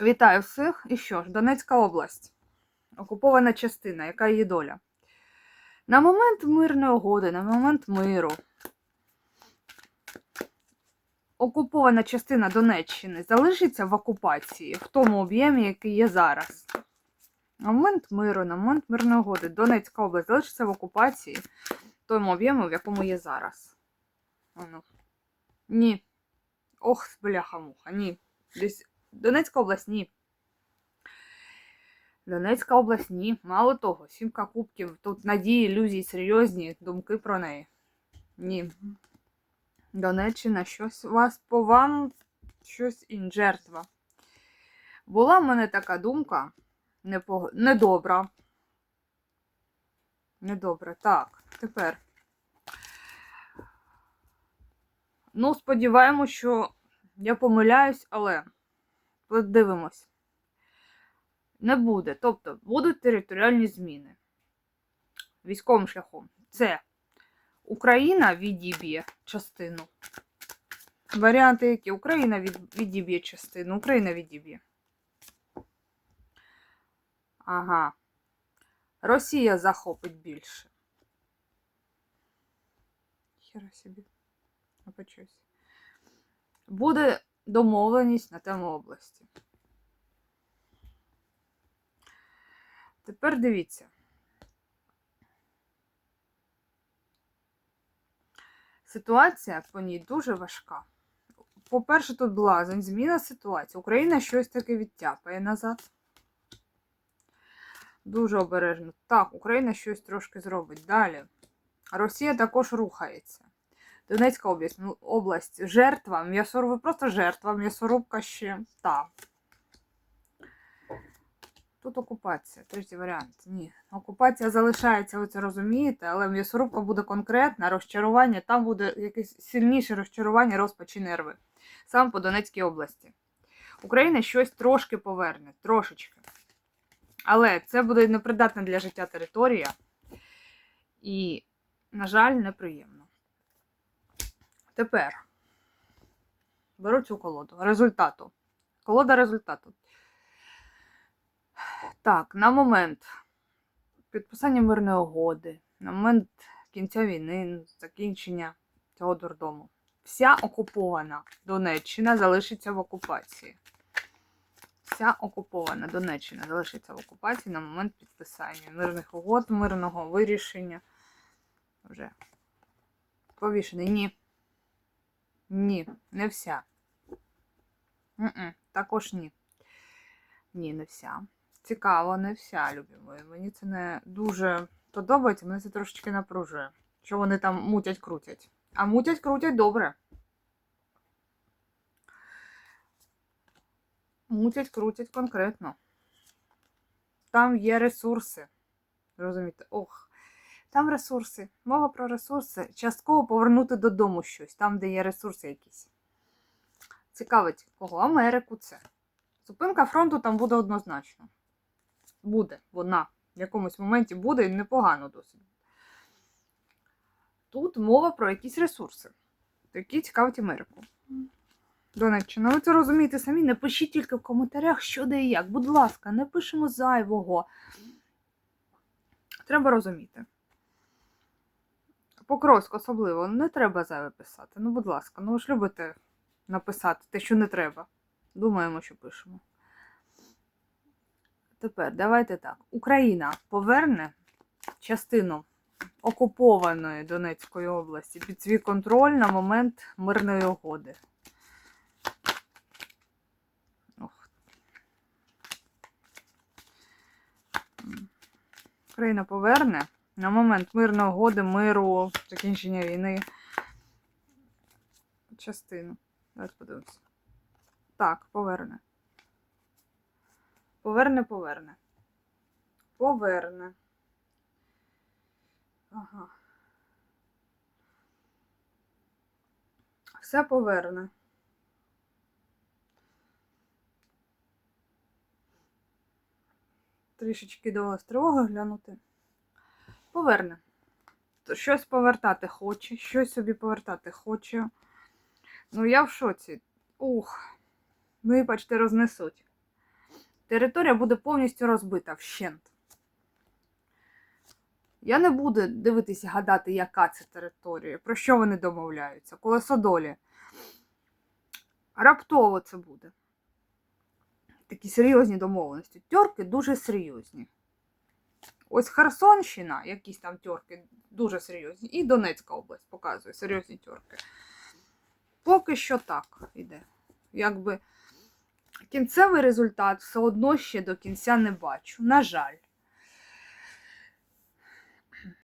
Вітаю всіх. І що ж, Донецька область. Окупована частина, яка її доля. На момент мирної угоди, на момент миру. Окупована частина Донеччини залишиться в окупації в тому об'ємі, який є зараз. На момент миру, на момент мирної угоди Донецька область залишиться в окупації в тому об'ємі, в якому є зараз. Ні. Ох, бляха-муха, ні. Десь Донецька область ні. Донецька область ні. Мало того, сімка кубків. Тут надії, ілюзії, серйозні думки про неї. Ні. Донеччина, щось у вас по вам щось ін жертва. Була в мене така думка непог... недобра. Недобра. Так, тепер. Ну, сподіваємось, що я помиляюсь, але подивимось. Не буде. Тобто будуть територіальні зміни військовим шляхом. Це Україна відіб'є частину. Варіанти які? Україна відіб'є частину. Україна відіб'є. Ага. Росія захопить більше. Хіра собі. Я. Буде домовленість на тему області. Тепер дивіться. Ситуація по ній дуже важка. По-перше, тут блазень, зміна ситуації. Україна щось таке відтяпає назад. Дуже обережно. Так, Україна щось трошки зробить. Далі. Росія також рухається. Донецька область, ну, область жертва, м'ясоруб, просто жертва, м'ясорубка ще. Так. Тут окупація, третій варіант. Ні. Окупація залишається, ви це розумієте, але м'ясорубка буде конкретна, розчарування, там буде якесь сильніше розчарування, розпач і нерви. Саме по Донецькій області. Україна щось трошки поверне, трошечки. Але це буде непридатна для життя територія. І, на жаль, неприємно. Тепер беру цю колоду. Результату. Колода результату. Так, на момент підписання мирної угоди, на момент кінця війни, закінчення цього дурдому. Вся окупована Донеччина залишиться в окупації. Вся окупована Донеччина залишиться в окупації на момент підписання мирних угод, мирного вирішення. Вже повішений. Ні. Ні, не вся. М-м, також ні. Ні, не вся. Цікаво, не вся, любі. Мені це не дуже подобається, мене це трошечки напружує. Що вони там мутять, крутять. А мутять, крутять добре. Мутять, крутять конкретно. Там є ресурси. Розумієте? Ох. Там ресурси. Мова про ресурси. Частково повернути додому щось, там, де є ресурси якісь. Цікавить, кого? Америку це. Зупинка фронту там буде однозначно. Буде, вона. В якомусь моменті буде і непогано досить. Тут мова про якісь ресурси, які цікавить Америку. Донеччина, ви це розумієте самі, не пишіть тільки в коментарях, що де і як. Будь ласка, не пишемо зайвого. Треба розуміти. Покровськ особливо, не треба зайве писати. Ну, будь ласка, ну ви ж любите написати те, що не треба. Думаємо, що пишемо. Тепер давайте так. Україна поверне частину окупованої Донецької області під свій контроль на момент мирної угоди. Україна поверне на момент мирної угоди, миру, закінчення війни. Частину. Давайте подивимося. Так, поверне. Поверне, поверне. Поверне. Ага. Все поверне. Трішечки до вас тривога глянути. Поверне. Щось повертати хоче, щось собі повертати хоче. Ну, я в шоці. Ух. Ну і бачите, рознесуть. Територія буде повністю розбита вщент. Я не буду дивитися, гадати, яка це територія, про що вони домовляються. Колесо долі. Раптово це буде. Такі серйозні домовленості. Тьорки дуже серйозні. Ось Херсонщина, якісь там тьорки дуже серйозні. І Донецька область показує серйозні тьорки. Поки що так іде. Якби кінцевий результат все одно ще до кінця не бачу. На жаль.